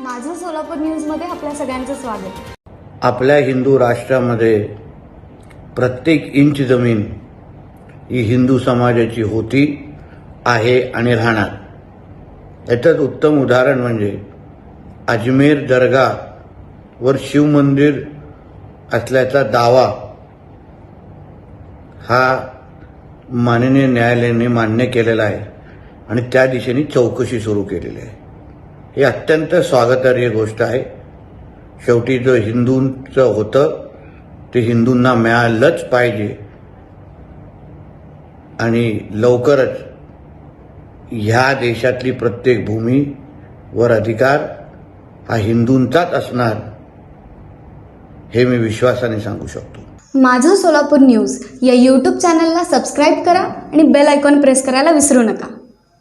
माझं सोलापूर न्यूजमध्ये आपल्या सगळ्यांचं स्वागत. आपल्या हिंदू राष्ट्रामध्ये प्रत्येक इंच जमीन ही हिंदू समाजाची होती आहे आणि राहणार. याचंच उत्तम उदाहरण म्हणजे अजमेर दर्गा वर शिवमंदिर असल्याचा दावा हा माननीय न्यायालयाने मान्य केलेला आहे आणि त्या दिशेने चौकशी सुरू केलेली आहे. ही अत्यंत स्वागतार्ह गोष्ट आहे. शेवटी जो हिंदूंचं होतं ते हिंदूंना मिळालंच पाहिजे. आणि लवकरच ह्या देशातली प्रत्येक भूमी वर अधिकार हा हिंदूंचाच असणार हे मी विश्वासाने सांगू शकतो. माझं सोलापूर न्यूज या यूट्यूब चॅनलला सबस्क्राईब करा आणि बेल आयकॉन प्रेस करायला विसरू नका.